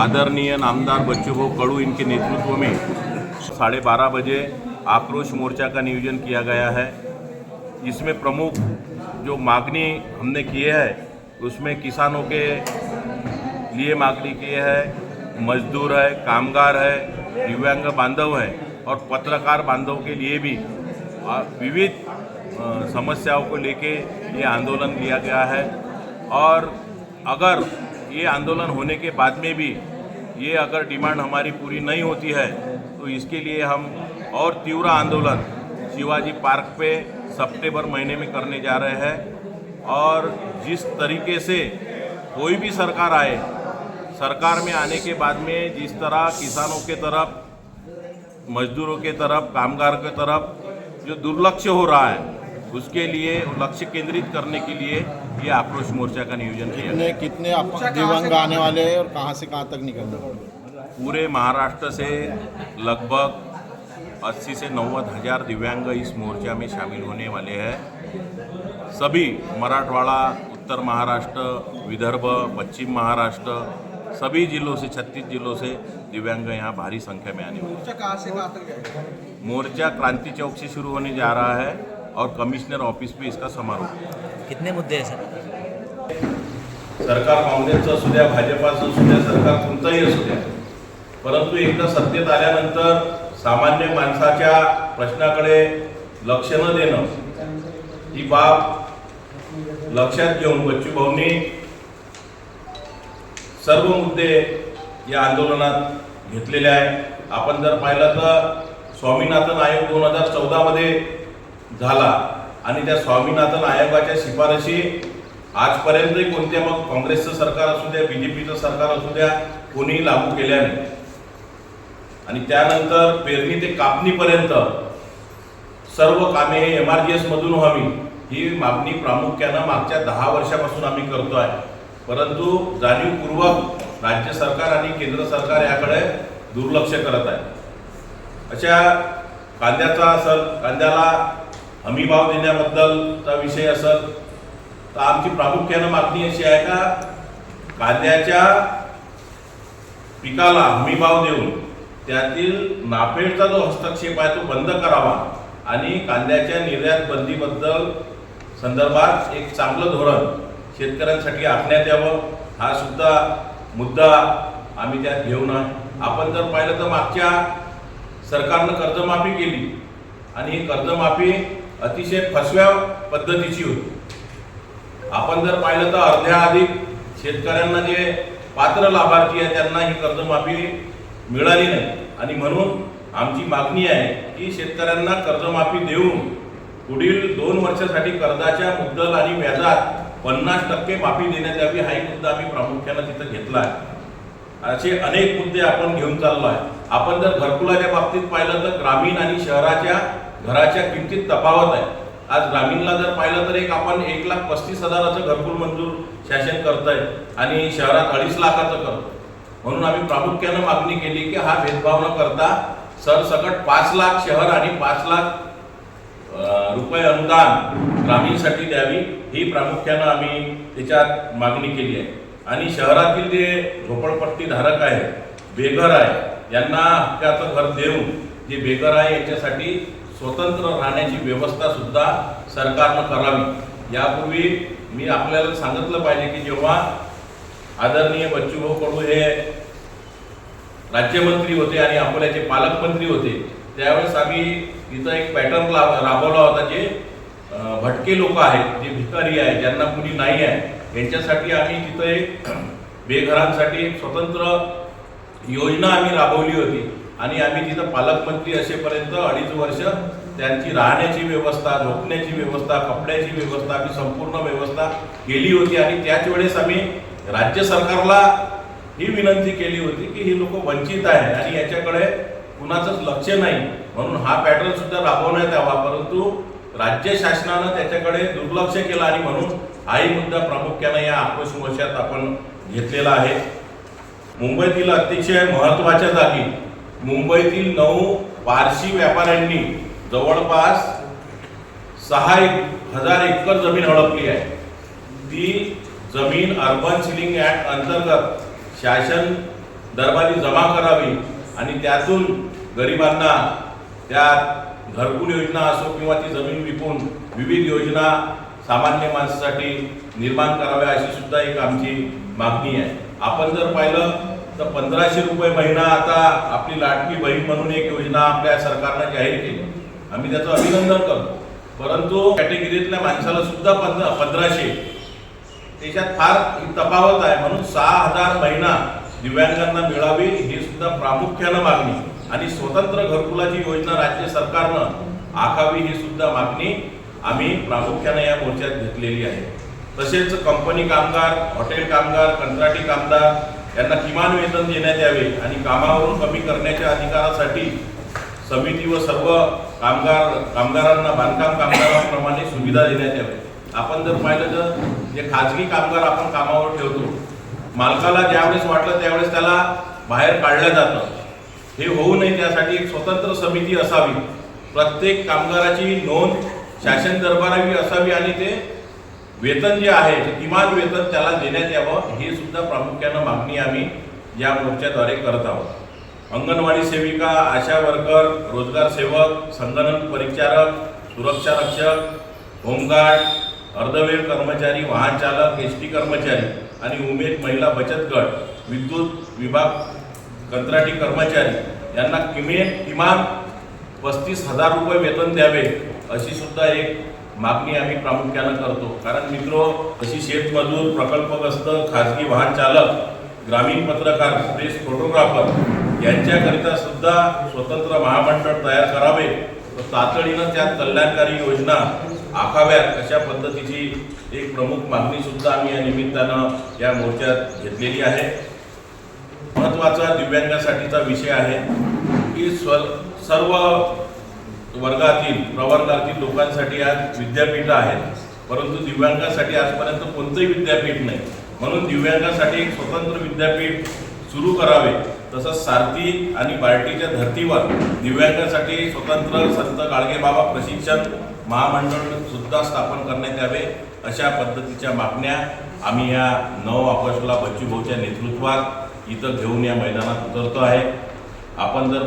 आदरणीय नामदार बच्चूभाऊ कडू इनके नेतृत्व में साढ़े बारह बजे आक्रोश मोर्चा का नियोजन किया गया है। इसमें प्रमुख जो मांगनी हमने किए है, उसमें किसानों के लिए मांगनी किए है, मजदूर है, कामगार है, दिव्यांग बांधव है और पत्रकार बांधव के लिए भी विविध समस्याओं को लेके ये आंदोलन लिया गया है। और अगर ये आंदोलन होने के बाद में भी ये अगर डिमांड हमारी पूरी नहीं होती है तो इसके लिए हम और तीव्र आंदोलन शिवाजी पार्क पे सितंबर महीने में करने जा रहे हैं। और जिस तरीके से कोई भी सरकार आए, सरकार में आने के बाद में जिस तरह किसानों के तरफ़, मजदूरों के तरफ़, कामगार के तरफ़ जो दुर्लक्ष्य हो रहा है उसके लिए लक्ष्य केंद्रित करने के लिए ये आक्रोश मोर्चा का नियोजन किया कितने कितने आप दिव्यांग आने वाले हैं और कहाँ से कहाँ तक निकलने वाले पूरे महाराष्ट्र से लगभग 80 से नव्वद हज़ार दिव्यांग इस मोर्चा में शामिल होने वाले हैं। सभी मराठवाड़ा उत्तर महाराष्ट्र विदर्भ पश्चिम महाराष्ट्र सभी जिलों से छत्तीस जिलों से दिव्यांग यहाँ भारी संख्या में आने वाले मोर्चा क्रांति चौक से शुरू होने जा रहा है। और कमिश्नर ऑफिस पे इसका समारोह। कितने मुद्दे हैं सर? सरकार काँग्रेसचं असू द्या भाजपाचं असू द्या सरकार कोणतंही असू द्या. परंतु एकदा सत्तेत आल्यानंतर सामान्य माणसाच्या प्रश्नाकडे लक्ष न देणं ही बाब लक्षात घेऊन बच्चू भाऊंनी सर्व मुद्दे या आंदोलनात घेतलेले आहे आपण जर पाहिलं तर स्वामीनाथन आयोग दोन हजार चौदामध्ये झाला. आणि त्या स्वामीनाथन आयोगाच्या शिफारशी आजपर्यंतही कोणत्या मग काँग्रेसचं सरकार असू द्या बी जे पीचं सरकार असू द्या कोणीही लागू केल्या नाही. आणि त्यानंतर पेरणी ते कापणीपर्यंत सर्व कामे हे एम आर जी एसमधून व्हावी ही मागणी प्रामुख्यानं मागच्या दहा वर्षापासून आम्ही करतो आहे परंतु जाणीवपूर्वक राज्य सरकार आणि केंद्र सरकार याकडे दुर्लक्ष करत आहे. अशा कांद्याचा सर कांद्याला हमीभाव देण्याबद्दलचा विषय असेल तर आमची प्रामुख्यानं मागणी अशी आहे का कांद्याच्या पिकाला हमीभाव देऊन त्यातील नाफेडचा जो हस्तक्षेप आहे तो बंद करावा आणि कांद्याच्या निर्यात बंदीबद्दल संदर्भात एक चांगलं धोरण शेतकऱ्यांसाठी आखण्यात यावं हा सुद्धा मुद्दा आम्ही त्यात घेऊन आहे आपण जर पाहिलं तर मागच्या सरकारनं कर्जमाफी केली आणि ही कर्जमाफी अतिशय फसव्या पद्धतीची होती. आपण जर पाहिलं तर अर्ध्या अधिक शेतकऱ्यांना जे पात्र लाभार्थी आहे त्यांना ही कर्जमाफी मिळाली नाही. आणि म्हणून आमची मागणी आहे की शेतकऱ्यांना कर्जमाफी देऊन पुढील दोन वर्षासाठी कर्जाच्या मुद्दल आणि व्याजात पन्नास टक्के माफी देण्यात यावी हाही मुद्दा आम्ही प्रामुख्यानं तिथं घेतला आहे. असे अनेक मुद्दे आपण घेऊन चाललो आहे. आपण जर घरकुलाच्या बाबतीत पाहिलं तर ग्रामीण आणि शहराच्या घराच्या किमतीत तफावत आहे. आज ग्रामीणला जर पाहिलं तर एक आपण एक लाख पस्तीस हजाराचं घरकुल मंजूर शासन करतंय आणि शहरात अडीच लाखाचं करतो म्हणून आम्ही प्रामुख्यानं मागणी केली की हा भेदभाव न करता सरसकट पाच लाख शहर आणि पाच लाख रुपये अनुदान ग्रामीणसाठी द्यावी ही प्रामुख्यानं आम्ही त्याच्यात मागणी केली आहे. आणि शहरातील जे झोपडपट्टी धारक बेघर आहे यांना हक्काचं घर देऊन जे बेघर आहे याच्यासाठी स्वतंत्र राहण्याची व्यवस्था सुद्धा सरकारनं करावी. यापूर्वी मी आपल्याला सांगितलं पाहिजे की जेव्हा आदरणीय बच्चूभाऊ कडू हे राज्यमंत्री होते आणि अकोल्याचे पालकमंत्री होते त्यावेळेस आम्ही तिथं एक पॅटर्न राबवला होता जे भटके लोक आहेत जे भिकारी आहे ज्यांना कुणी नाही आहे यांच्यासाठी आम्ही तिथं एक बेघरांसाठी एक स्वतंत्र योजना आम्ही राबवली होती. आणि आम्ही तिथं पालकमंत्री असेपर्यंत अडीच वर्ष त्यांची राहण्याची व्यवस्था झोपण्याची व्यवस्था कपड्याची व्यवस्था आम्ही संपूर्ण व्यवस्था केली होती. आणि त्याच वेळेस आम्ही राज्य सरकारला ही विनंती केली होती की ही लोक वंचित आहे आणि याच्याकडे कुणाचंच लक्ष नाही. म्हणून हा पॅटर्न सुद्धा राबवण्यात यावा. परंतु राज्य शासनानं त्याच्याकडे दुर्लक्ष केलं आणि म्हणून हाही मुद्दा प्रामुख्यानं या आक्रोश मोर्चात आपण घेतलेला आहे. मुंबईतील अतिशय महत्त्वाच्या जागी मुंबईतील नऊ पारशी व्यापाऱ्यांनी जवळपास सहा एक हजार एकर जमीन हडपली आहे. ती जमीन अर्बन सिलिंग ॲक्ट अंतर्गत शासन दरबारी जमा करावी आणि त्यातून गरिबांना त्या घरकुल योजना असो किंवा ती जमीन विकून विविध योजना सामान्य माणसासाठी निर्माण कराव्या अशी सुद्धा एक आमची मागणी आहे. आपण जर पाहिलं तर पंधराशे रुपये महिना आता आपली लाडकी बहीण म्हणून एक योजना आपल्या सरकारनं जाहीर केली. आम्ही त्याचं अभिनंदन करतो. परंतु कॅटेगरीतल्या माणसाला सुद्धा पंधरा पंधराशे त्याच्यात फार तफावत आहे. म्हणून सहा हजार महिना दिव्यांगांना मिळावी ही सुद्धा प्रामुख्यानं मागणी. आणि स्वतंत्र घरकुलाची योजना राज्य सरकारनं आखावी ही सुद्धा मागणी आम्ही प्रामुख्यानं या मोर्चात घेतलेली आहे. तसेच कंपनी कामगार हॉटेल कामगार कंत्राटी कामगार यांना किमान वेतन देण्यात यावे आणि कामावरून कमी करण्याच्या अधिकारासाठी समिती व सर्व कामगार कामगारांना बांधकाम कामगारांप्रमाणे सुविधा देण्यात यावे आपण जर पाहिलं तर जे खाजगी कामगार आपण कामावर ठेवतो मालकाला ज्यावेळेस वाटलं त्यावेळेस त्याला बाहेर काढलं जातं. हे होऊ नये त्यासाठी एक स्वतंत्र समिती असावी. प्रत्येक कामगाराची नोंद शासन दरबारावी असावी आणि ते वेतन जे आहे ते किमान वेतन त्याला देण्यात यावं ही सुद्धा प्रामुख्यानं मागणी आम्ही या मोर्चाद्वारे करत आहोत. अंगणवाडी सेविका आशा वर्कर रोजगार सेवक संगणक परिचारक सुरक्षा रक्षक होमगार्ड अर्धवेळ कर्मचारी वाहन चालक एस टी कर्मचारी आणि उमेद महिला बचत गट विद्युत विभाग कंत्राटी कर्मचारी यांना किमे किमान पस्तीस हजार रुपये वेतन द्यावे अशी सुद्धा एक मागणी आम्ही प्रामुख्यानं करतो. कारण मित्रो अशी शेतमजूर प्रकल्पग्रस्त खाजगी वाहन चालक ग्रामीण पत्रकार प्रेस फोटोग्राफर यांच्याकरिता सुद्धा स्वतंत्र महामंडळ तयार करावे. व तातडीनं त्या कल्याणकारी योजना आखाव्यात अशा पद्धतीची एक प्रमुख मागणी सुद्धा आम्ही या निमित्तानं या मोर्चात घेतलेली आहे. महत्त्वाचा दिव्यांगासाठीचा विषय आहे की स्व सर्व वर्गातील प्रवर्गातील लोकांसाठी आज विद्यापीठं आहेत परंतु दिव्यांगासाठी आजपर्यंत कोणतंही विद्यापीठ नाही. म्हणून दिव्यांगासाठी एक स्वतंत्र विद्यापीठ सुरू करावे. तसंच सारथी आणि बार्टीच्या धर्तीवर दिव्यांगासाठी स्वतंत्र संत गाडगेबाबा प्रशिक्षण महामंडळ सुद्धा स्थापन करण्यात यावे अशा पद्धतीच्या मागण्या आम्ही या नऊ ऑगस्टला बच्चूभाऊच्या नेतृत्वात इथं घेऊन या मैदानात उतरतो आहे. आपण जर